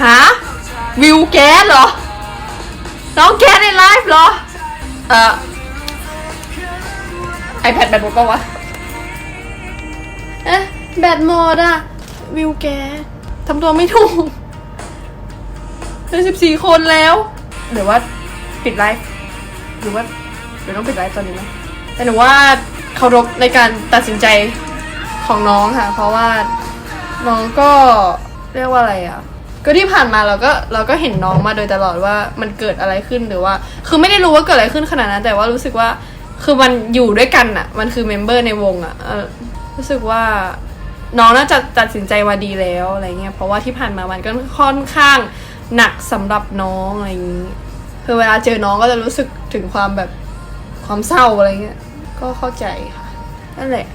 หาวิวแก๊สเหรอ น้องแก๊สในไลฟ์เหรอ เอ่อ iPad แบตหมดปะวะ เอ๊ะ แบตหมดอะวิวแก๊สทำตัวไม่ถูกเป็นสิบสี่คนแล้ว หรือว่าปิดไลฟ์ หรือว่าหรือต้องปิดไลฟ์ตอนนี้ไหมแต่หนูว่าเคารพในการตัดสินใจของน้องค่ะ เพราะว่าน้องก็เรียกว่าอะไรอะ ก็ที่ผ่านมาเราก็เราก็เห็นน้องมาโดยตลอดว่ามันเกิดอะไรขึ้นหรือว่า คือไม่ได้รู้ว่าเกิดอะไรขึ้นขนาดนั้น แต่ว่ารู้สึกว่าคือมันอยู่ด้วยกันอะมันคือเมมเบอร์ในวงอะรู้สึกว่าน้องน่าจะตัดสินใจมาดีแล้วอะไรเงี้ยเพราะว่าที่ผ่านมามันก็ค่อนข้างหนักสำหรับน้องอะไรอย่างนี้คือเวลาเจอน้องก็จะรู้สึกถึงความแบบความเศร้าอะไรเงี้ยก็เข้าใจค่ะนั่นแหละ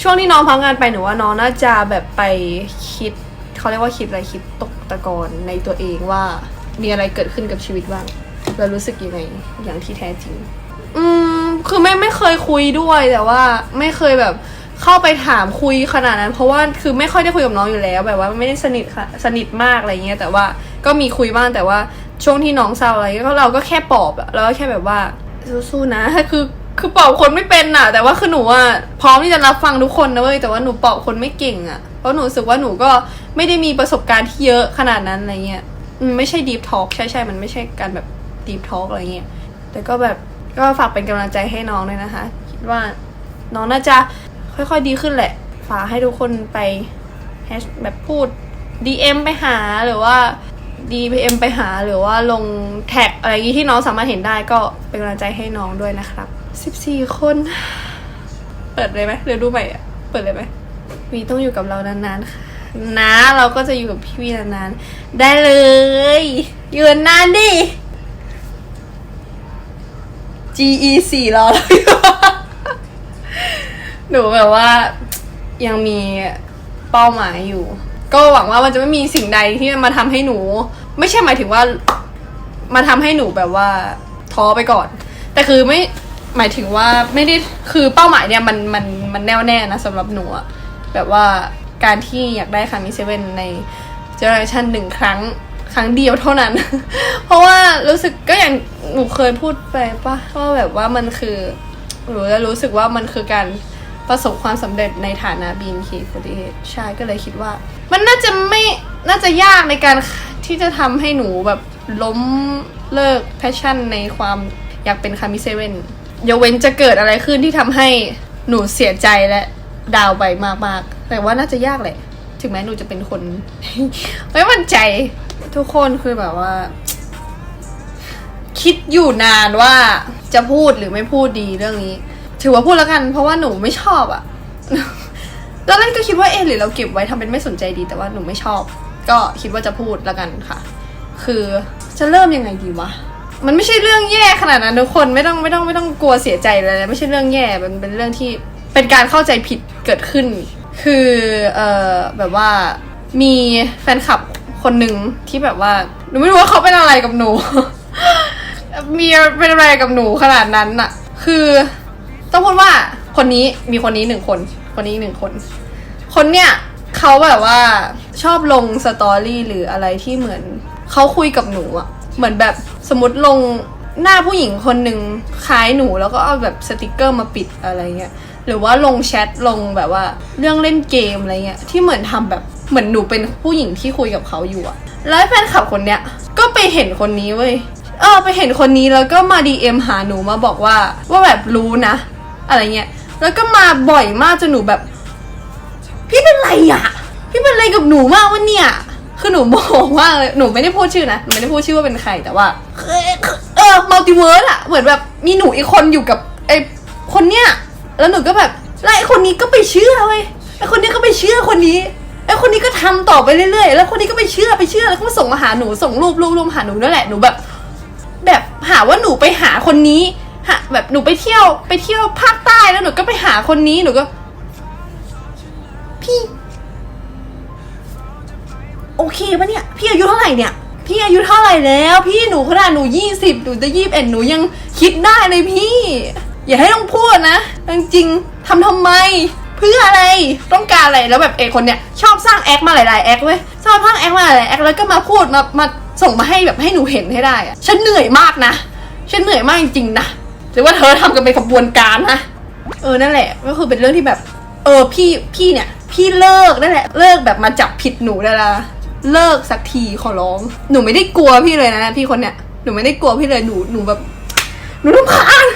ช่วงที่น้องพักงานไปหนูว่าน้องน่าจะแบบไปคิดเขาเรียกว่าคิดอะไรคิดตก ตะกอนในตัวเองว่ามีอะไรเกิดขึ้นกับชีวิตบ้างแล้วรู้สึกยังไงอย่างที่แท้จริง อืมคือไม่ไม่เคยคุยด้วยแต่ว่าไม่เคยแบบเข้าไปถามคุยขนาดนั้น เพราะว่าคือไม่ค่อยได้คุยกับน้องอยู่แล้วแบบว่าไม่ได้สนิทค่ะสนิทมากอะไรเงี้ยแต่ว่าก็มีคุยบ้างแต่ว่าช่วงที่น้องเศร้าอะไรก็เราก็แค่ปลอบอะแล้วก็แค่แบบว่าสู้ๆนะคือ คือปอบคนไม่เป็นอะแต่ว่าคือหนูอะพร้อมที่จะรับฟังทุกคนนะเว้ยแต่ว่าหนูปอบคนไม่เก่งอะเพราะหนูรู้สึกว่าหนูก็ไม่ได้มีประสบการณ์ที่เยอะขนาดนั้นอะไรเงี้ยอืมไม่ใช่ deep talk ใช่ใช่มันไม่ใช่การแบบ deep talk อะไรเงี้ยแต่ก็แบบก็ฝากเป็นกำลังใจให้น้องด้วยนะคะ คิดว่าน้องน่าจะค่อยๆดีขึ้นแหละ ฝากให้ทุกคนไปแฮชแบบพูด DM ไปหาหรือว่า DM ไปหาหรือว่าลงแท็กอะไรอย่างงี้ที่น้องสามารถเห็นได้ก็เป็นกำลังใจให้น้องด้วยนะครับ 14คน เปิดเลยไหมหรือดูใหม่อะเปิดเลยไหมวีต้องอยู่กับเรานานๆค่ะนะเราก็จะอยู่กับพี่วีนานๆ ได้เลย อยู่นานดิ GE สี่รอเราอยู่หนูแบบว่ายังมีเป้าหมายอยู่ ก็หวังว่ามันจะไม่มีสิ่งใดที่มาทำให้หนู ไม่ใช่หมายถึงว่ามาทำให้หนูแบบว่าท้อไปก่อน แต่คือไม่ หมายถึงว่าไม่ได้คือเป้าหมายเนี่ยมันมันมันแน่วแน่นะสำหรับหนูอะแบบว่าการที่อยากได้คามิเซเว่นในเจเนอเรชันหนึ่งครั้งครั้งเดียวเท่านั้น เพราะว่ารู้สึกก็อย่างหนูเคยพูดไปปะว่าแบบว่ามันคือหนูจะรู้สึกว่ามันคือการประสบความสำเร็จในฐานะ BNK48 ใช่ก็เลยคิดว่า มันน่าจะไม่น่าจะยากในการที่จะทำให้หนูแบบล้มเลิกแพชชั่นในความอยากเป็นคามิเซเว่น ยกเว้นจะเกิดอะไรขึ้นที่ทำให้หนูเสียใจและดาวไปมากๆ แต่ว่าน่าจะยากแหละ ถึงแม้หนูจะเป็นคน ไม่มั่นใจทุกคนคือแบบว่า คิดอยู่นานว่าจะพูดหรือไม่พูดดีเรื่องนี้ ถือว่าพูดแล้วกัน เพราะว่าหนูไม่ชอบอะตอนแรกก็คิดว่าเอะหรือเราเก็บไว้ทำเป็นไม่สนใจดีแต่ว่าหนูไม่ชอบ ก็คิดว่าจะพูดแล้วกันค่ะ คือจะเริ่มยังไงดีวะ มันไม่ใช่เรื่องแย่ขนาดนั้นทุกคนไม่ต้องไม่ต้องไม่ต้องกลัวเสียใจเลยนะไม่ใช่เรื่องแย่มันเป็นเรื่องที่เป็นการเข้าใจผิดเกิดขึ้น คือเอ่อแบบว่ามีแฟนคลับคนหนึ่งที่แบบว่าหนูไม่รู้ว่าเขาเป็นอะไรกับหนู มีเป็นอะไรกับหนูขนาดนั้นอะคือต้องพูดว่าคนนี้มีคนนี้หนึ่งคน คนนี้หนึ่งคน คนเนี้ยเขาแบบว่าชอบลงสตอรี่หรืออะไรที่เหมือนเขาคุยกับหนูอะเหมือนแบบ สมมติลงหน้าผู้หญิงคนหนึ่งคล้ายหนูแล้วก็เอาแบบสติกเกอร์มาปิดอะไรเงี้ยหรือว่าลงแชทลงแบบว่าเรื่องเล่นเกมอะไรเงี้ยที่เหมือนทำแบบเหมือนหนูเป็นผู้หญิงที่คุยกับเขาอยู่อะแล้วแฟนคลับคนเนี้ยก็ไปเห็นคนนี้เว้ยเออไปเห็นคนนี้แล้วก็มาดีเอ็มหาหนูมาบอกว่า ว่าแบบรู้นะ อะไรเงี้ยแล้วก็มาบ่อยมากจนหนูแบบ พี่เป็นไรอะพี่เป็นอะไรกับหนูมากวะเนี่ย คือหนูบอกว่ากเลยหนูไม่ได้พูดชื่อนะหนูไม่ได้พูดชื่อว่าเป็นใครแต่ว่าเออมัลติเวิร์สอะเหมือนแบบมีหนูอีกคนอยู่กับไอ้คนเนี้ยแล้วหนูก็แบบแล้วไอ้คนนี้ก็ไปเชื่อเว้ยไอ้คนนี้ก็ไปเชื่อคนนี้ไอ้คนนี้ก็ทำต่อไปเรื่อยๆ แล้วคนนี้ก็ไปเชื่อไปเชื่อแล้วก็มาส่งมาหาหนูส่งรูปรูปรูปหาหนูนั่นแหละหนูแบบ แบบหาว่าหนูไปหาคนนี้แบบหนูไปเที่ยวไปเที่ยวภาคใต้แล้วหนูก็ไปหาคนนี้หนูก็ โอเคปะเนี่ย พี่อายุเท่าไหร่เนี่ย พี่อายุเท่าไหร่แล้ว พี่หนูขนาดหนูยี่สิบหนูจะยี่สิบเอ็ดหนูยังคิดได้เลยพี่ อย่าให้ต้องพูดนะจริงๆทำทำไม เพื่ออะไรต้องการอะไรแล้วแบบเอกคนเนี้ยชอบสร้างแอคมาหลายๆแอคเว้ยชอบสร้างแอคมาหลายๆแอคแล้วก็มาพูดมามาส่งมาให้แบบให้หนูเห็นให้ได้อะฉันเหนื่อยมากนะฉันเหนื่อยมากจริงๆนะหรือว่าเธอทำกันเป็นขบวนการนะเออนั่นแหละก็คือเป็นเรื่องที่แบบ เออพี่พี่เนี่ย พี่เลิกนั่นแหละเลิกแบบมาจับผิดหนูได้ละ เลิกสักทีขอร้อง หนูไม่ได้กลัวพี่เลยนะพี่คนเนี้ยหนูไม่ได้กลัวพี่เลยหนูหนูแบบหนูรำคาญ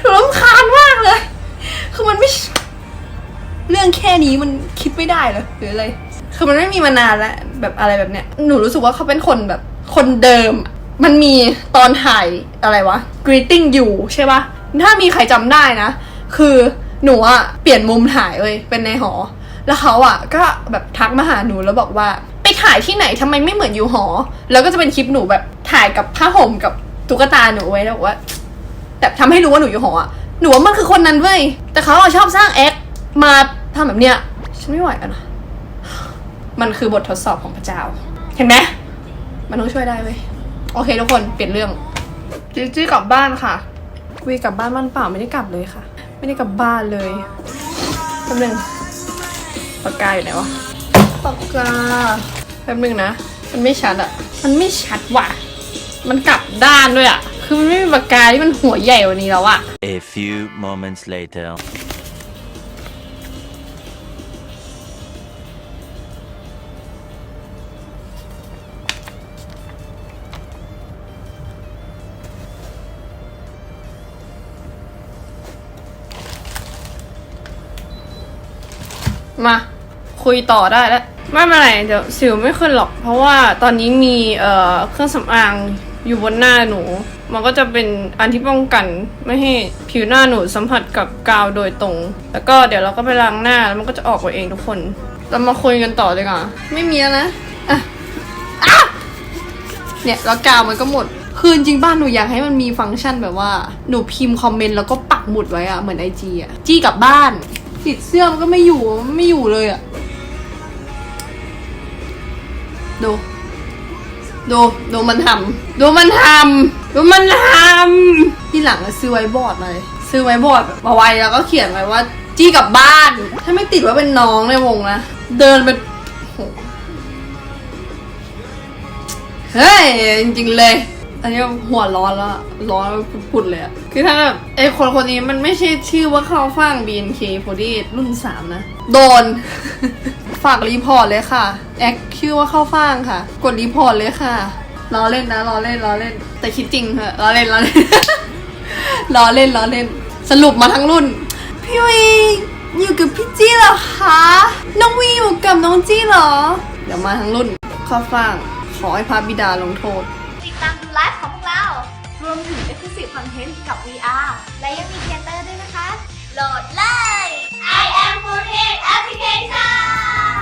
หนูรำคาญมากเลย คือมันไม่ เรื่องแค่นี้มันคิดไม่ได้เหรอหรืออะไรคือมันไม่มีมานานแล้วแบบอะไรแบบเนี้ยหนูรู้สึกว่าเขาเป็นคนแบบคนเดิม มันมีตอนถ่ายอะไรวะ greeting you ใช่ปะถ้ามีใครจำได้นะ คือหนูอะเปลี่ยนมุมถ่ายเว้ยเป็นในหอ แล้วเขาอะก็แบบทักมาหาหนูแล้วบอกว่า ถ่ายที่ไหนทำไมไม่เหมือนอยู่หอ แล้วก็จะเป็นคลิปหนูแบบถ่ายกับผ้าห่มกับตุ๊กตาหนูไว้แล้วบอกว่าแต่ทำให้รู้ว่าหนูอยู่หออะหนูว่ามันคือคนนั้นเว้ยแต่เขาอะชอบสร้างแอคมาทำแบบเนี้ยฉันไม่ไหวแล้วนะมันคือบททดสอบของพระเจ้า เห็นไหมมันต้องช่วยได้เว้ยโอเคทุกคนเปลี่ยนเรื่องจีจี้กลับบ้านค่ะวีกลับบ้านมันเปล่าไม่ได้กลับเลยค่ะ ไม่ได้กลับบ้านเลยแป๊บนึงปากกาอยู่ไหนวะปากกา แป๊บนึงนะ มันไม่ชัดอะมันไม่ชัดว่ะ มันกลับด้านด้วยอะคือมันไม่มีปากกาที่มันหัวใหญ่กว่านี้แล้วอะ A few moments later. มา คุยต่อได้แล้ว ไม่เป็นไรเดี๋ยวสิวไม่ขึ้นหรอก เพราะว่าตอนนี้มีเอ่อเครื่องสำอางอยู่บนหน้าหนู มันก็จะเป็นอันที่ป้องกันไม่ให้ผิวหน้าหนูสัมผัสกับกาวโดยตรง แล้วก็เดี๋ยวเราก็ไปล้างหน้าแล้วมันก็จะออกไปเองทุกคน เรามาคุยกันต่อเลยค่ะไม่มีแล้วนะอะอะเนี่ยแล้วกาวมันก็หมด คือจริงบ้านหนูอยากให้มันมีฟังก์ชันแบบว่าหนูพิมพ์คอมเมนต์แล้วก็ปักหมุดไว้อะเหมือนไอจีอะจี้กลับบ้านติดเสื้อมันก็ไม่อยู่มันไม่อยู่เลยอะ ดู ดู ดูมันทำดูมันทำดูมันทำที่หลังซื้อไว้บอร์ดมาเลย ซื้อไว้บอร์ดบบมาไว้แล้วก็เขียนไว้ว่า จี้กลับบ้าน ถ้าไม่ติดว่าเป็นน้องในวงนะ เดินไปโหเฮ้ย จริงๆเลย อันนี้หัวร้อนแล้วอะร้อนพุดๆเลยอะคือถ้าแบบไอ้คนคนนี้มันไม่ใช่ชื่อว่าเข้าฟ่าง BNK48 รุ่นสามนะ โดน ฝากรีพอร์ตเลยค่ะ แอคชื่อว่าเข้าฟ่างค่ะ กดรีพอร์ตเลยค่ะล้อเล่นนะล้อเล่นล้อเล่น แต่คิดจริงเหอะล้อเล่นล้อเล่นล้อเล่นล้อเล่น สรุปมาทั้งรุ่น พี่วีอยู่กับพี่จี้เหรอคะ น้องวีอยู่กับน้องจี้เหรอ เดี๋ยวมาทั้งรุ่นข้าฟ่าง ขอให้พระบิดาลงโทษ ติดตามดูไลฟ์ของพวกเรา รวมถึง Exclusive Content กับ VR และยังมีเทเตอร์ด้วยนะคะ โหลดเลย I am Foodhead Application